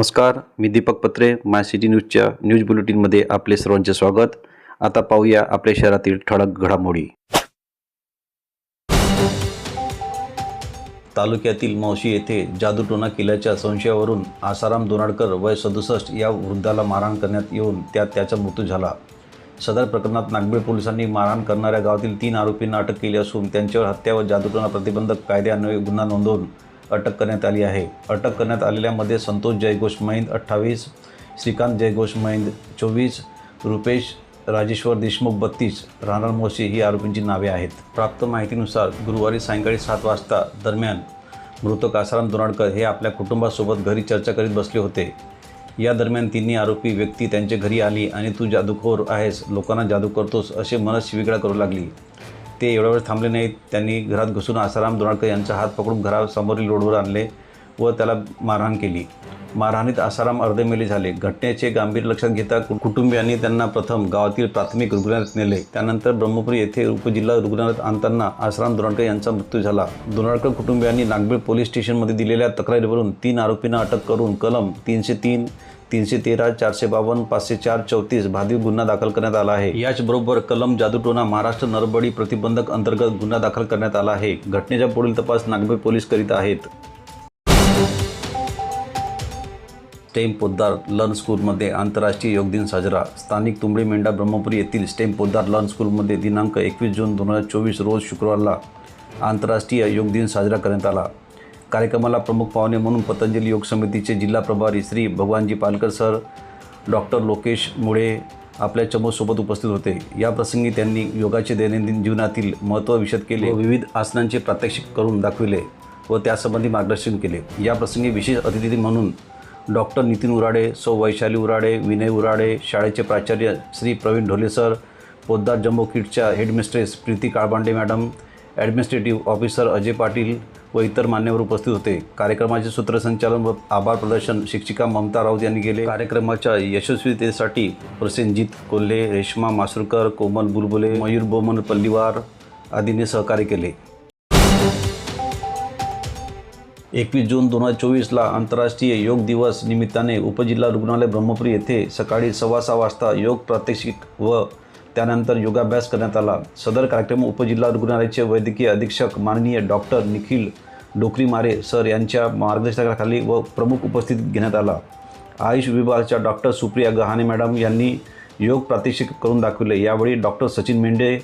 नमस्कार मी दीपक पत्रे माय सिटी न्यूजच्या न्यूज बुलेटिनमध्ये आपले सर्वांचे स्वागत. आता पाहूया आपल्या शहरातील ठळक घडामोडी. तालुक्यातील मावशी येथे जादूटोना किल्ल्याच्या संशयावरून आसाराम दोनाडकर वय सदुसष्ट या वृद्धाला मारहाण करण्यात येऊन त्यात त्याचा मृत्यू झाला. सदर प्रकरणात नागबीळ पोलिसांनी मारहाण करणाऱ्या गावातील तीन आरोपींना अटक केली असून त्यांच्यावर हत्या व जादूटोना प्रतिबंधक कायद्यान्वये गुन्हा नोंदवून अटक करण्यात आली आहे. अटक करण्यात आलेल्यामध्ये संतोष जयघोष महिंद अठ्ठावीस श्रीकांत जयघोष महिंद चोवीस रुपेश राजेश्वर देशमुख बत्तीस राहणार मोशी ही आरोपींची नावे आहेत. प्राप्त माहितीनुसार गुरुवारी सायंकाळी सात वाजता दरम्यान मृत कासाराम दोनाडकर हे आपल्या कुटुंबासोबत घरी चर्चा करीत बसले होते. या दरम्यान तिन्ही आरोपी व्यक्ती त्यांच्या घरी आली आणि तू जादूखोर आहेस लोकांना जादू करतोस असे मनस शिवीगाळ करू लागली. ते एवढ्या वेळ थांबले नाहीत. त्यांनी घरात घुसून आसाराम दोनाडकर यांचा हात पकडून घरासमोरील रोडवर आणले व त्याला मारहाण केली. मारहाणीत आसाराम अर्धमेले झाले. घटनेचे गांभीर्य लक्षात घेता कुटुंबियांनी त्यांना प्रथम गावातील प्राथमिक रुग्णालयात नेले. त्यानंतर ब्रह्मपुरी येथे उपजिल्हा रुग्णालयात आणताना आसाराम दोनाडकर यांचा मृत्यू झाला. दोनाडकर कुटुंबियांनी नागबीळ पोलीस स्टेशनमध्ये दिलेल्या तक्रारीवरून तीन आरोपींना अटक करून कलम तीनशे तीन तीनशे तेरा चारशे बावन्न पाचशे चार चौतीस भादी गुन्हा दाखल करण्यात आला आहे. याचबरोबर कलम जादूटोना महाराष्ट्र नरबडी प्रतिबंधक अंतर्गत गुन्हा दाखल करण्यात आला आहे. घटनेचा पुढील तपास नागपूर पोलीस करीत आहेत. स्टेम पोद्दार लर्न स्कूलमध्ये आंतरराष्ट्रीय योग दिन साजरा. स्थानिक तुंबडी मेंढा ब्रह्मपुरी येथील स्टेम पोद्दार लर्न स्कूलमध्ये दिनांक एकवीस जून दोन हजार चोवीस रोज शुक्रवारला आंतरराष्ट्रीय योग दिन साजरा करण्यात आला. कार्यक्रमाला प्रमुख पाहुणे म्हणून पतंजली योग समितीचे जिल्हा प्रभारी श्री भगवानजी पालकर सर डॉक्टर लोकेश मुळे आपल्या चमूसोबत उपस्थित होते. या प्रसंगी त्यांनी योगाचे दैनंदिन जीवनातील महत्त्व विशद केले व विविध आसनांचे प्रात्यक्षिक करून दाखविले व त्यासंबंधी मार्गदर्शन केले. या प्रसंगी विशेष अतिथी म्हणून डॉक्टर नितीन उराडे सौ वैशाली उराडे विनय उराडे शाळेचे प्राचार्य Shri Pravin Dhole sir Poddar jumbo किटच्या headmistress Preeti Kalbande madam administrative officer Ajay Patil व इतर मान्यवर उपस्थित होते. कार्यक्रमाचे सूत्रसंचालन व आभार प्रदर्शन शिक्षिका ममता राऊत यांनी केले. कार्यक्रमाच्या यशस्वीतेसाठी प्रसेनजित कोल्हे रेश्मा मासुरकर कोमल बुलबुले मयूर बोमन पल्लीवार आदींनी सहकार्य केले. एकवीस जून दोन हजार चोवीसला आंतरराष्ट्रीय योग दिवस निमित्ताने उपजिल्हा रुग्णालय ब्रह्मपुरी येथे सकाळी सव्वा सहा वाजता योग प्रात्यक्षिक व त्यानंतर योगाभ्यास करण्यात आला. सदर कार्यक्रम उपजिल्हा रुग्णालयाचे वैद्यकीय अधीक्षक माननीय डॉक्टर निखिल डोकरीमारे सर यांच्या मार्गदर्शनाखाली व प्रमुख उपस्थितीत घेण्यात आला. आयुष विभागाच्या डॉक्टर सुप्रिया गहाणे मॅडम यांनी योग प्रात्यक्षिक करून दाखविले. यावेळी doctor Sachin Mendhe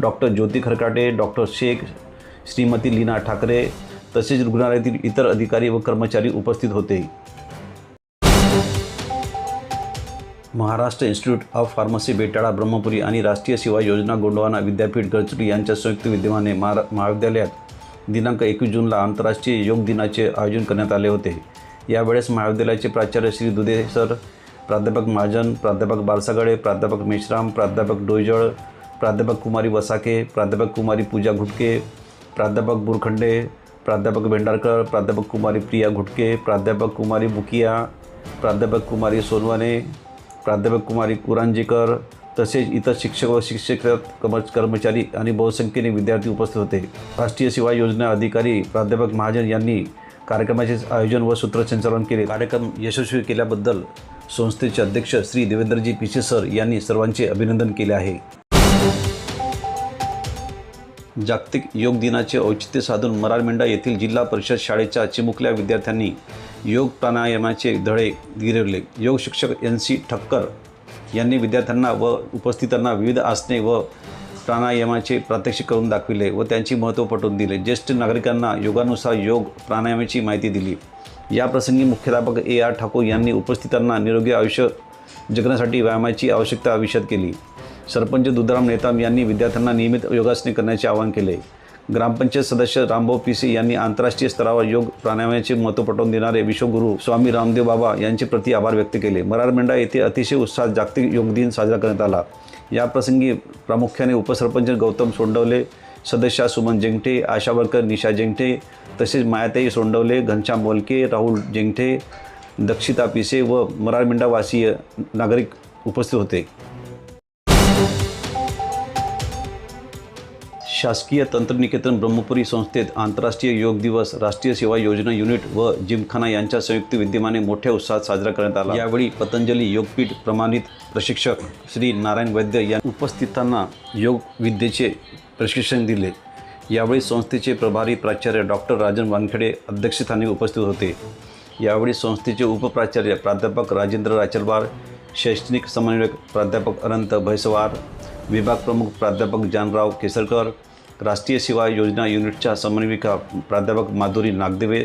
doctor Jyoti Kharkate doctor Shaikh Shrimati Leena Thakare तसेच रुग्णालयातील इतर अधिकारी व कर्मचारी उपस्थित होते. Maharashtra institute of pharmacy Betala Brahmapuri आणि राष्ट्रीय सेवा योजना गोंडवाना विद्यापीठ गडचिरोली यांच्या संयुक्त विद्यमाने महा महाविद्यालयात दिनांक एकवीस जूनला आंतरराष्ट्रीय योग दिनाचे आयोजन करण्यात आले होते. यावेळेस महाविद्यालयाचे प्राचार्य श्री दुधे सर प्राध्यापक महाजन प्राध्यापक बारसागडे प्राध्यापक मेश्राम प्राध्यापक डोयजळ प्राध्यापक कुमारी वसाके प्राध्यापक कुमारी पूजा घुटके प्राध्यापक बुरखंडे प्राध्यापक भेंडारकर प्राध्यापक कुमारी प्रिया घुटके प्राध्यापक कुमारी बुकिया प्राध्यापक कुमारी सोनवाने प्राध्यापक कुमारी कुरांजेकर तसेच इतर शिक्षक व शिक्षक कर्म कर्मचारी आणि बहुसंख्येने विद्यार्थी उपस्थित होते. राष्ट्रीय सेवा योजना अधिकारी प्राध्यापक महाजन यांनी कार्यक्रमाचे आयोजन व सूत्रसंचालन केले. कार्यक्रम यशस्वी केल्याबद्दल संस्थेचे अध्यक्ष श्री देवेंद्रजी पिसे सर यांनी सर्वांचे अभिनंदन केले आहे. जागतिक योग दिनाचे औचित्य साधून मरारमेंढा येथील जिल्हा परिषद शाळेच्या चिमुकल्या विद्यार्थ्यांनी योग प्राणायामाचे धडे गिरवले. योग शिक्षक एन सी ठक्कर यांनी विद्यार्थ्यांना व उपस्थितांना विविध आसने व प्राणायामाचे प्रात्यक्षिक करून दाखविले व त्यांची महत्त्व पटवून दिले. ज्येष्ठ नागरिकांना योगानुसार योग प्राणायामाची माहिती दिली. याप्रसंगी मुख्याध्यापक ए आर ठाकूर यांनी उपस्थितांना निरोगी आयुष्य जगण्यासाठी व्यायामाची आवश्यकता विषद केली. सरपंच दुधाराम नेताम यांनी विद्यार्थ्यांना नियमित योगासने करण्याचे आवाहन केले. ग्रामपंचायत सदस्य रामभाऊ पिसे यांनी आंतरराष्ट्रीय स्तरावर योग प्राणायामाचे महत्त्व पटवून देणारे विश्वगुरू स्वामी रामदेव बाबा यांचे प्रति आभार व्यक्त केले. मरारमेंढा येथे अतिशय उत्साहात जागतिक योग दिन साजरा करण्यात आला. याप्रसंगी प्रामुख्याने उपसरपंच गौतम सोंडवले सदस्या सुमन जेंगटे आशावरकर निशा जेंगटे तसेच मायाताई सोंडवले घनश्याम बोलके राहुल जेंगटे दक्षिता पिसे व मरारमेंढावासीय नागरिक उपस्थित होते. शासकीय तंत्रनिकेतन ब्रह्मपुरी संस्थेत आंतरराष्ट्रीय योग दिवस राष्ट्रीय सेवा योजना युनिट व जिमखाना यांच्या संयुक्त विद्यमाने मोठ्या उत्साहात साजरा करण्यात आला. यावेळी पतंजली योगपीठ प्रमाणित प्रशिक्षक श्री नारायण वैद्य या उपस्थितांना योग विद्येचे प्रशिक्षण दिले. यावेळी संस्थेचे प्रभारी प्राचार्य डॉक्टर राजन वानखेडे अध्यक्षस्थानी उपस्थित होते. यावेळी संस्थेचे उपप्राचार्य प्राध्यापक राजेंद्र राचलवार शैक्षणिक समन्वयक प्राध्यापक अनंत भैसवार विभाग प्रमुख प्राध्यापक जानराव केसरकर राष्ट्रीय सेवा योजना युनिटच्या समन्वयिका प्राध्यापक माधुरी नागदेवे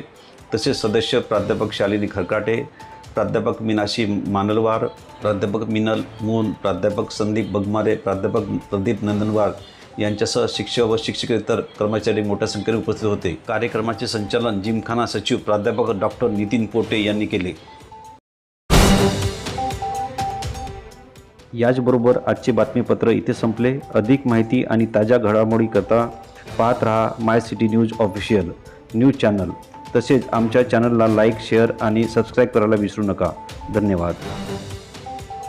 तसेच सदस्य प्राध्यापक शालिनी खरकाटे प्राध्यापक मीनाशी मानलवार प्राध्यापक मिनल मून प्राध्यापक संदीप बगमारे प्राध्यापक प्रदीप नंदनवार यांच्यासह शिक्षक व शिक्षकेतर कर्मचारी मोठ्या संख्येने उपस्थित होते. कार्यक्रमाचे संचालन जिमखाना सचिव प्राध्यापक डॉक्टर नितीन पोटे यांनी केले. याचबरोबर आजचे बातमीपत्र इथे संपले. अधिक माहिती आणि ताज्या घडामोडीकरता पाहत रहा my city news official news channel. तसेच आमच्या चॅनलला लाईक शेअर आणि सबस्क्राईब करायला विसरू नका. धन्यवाद.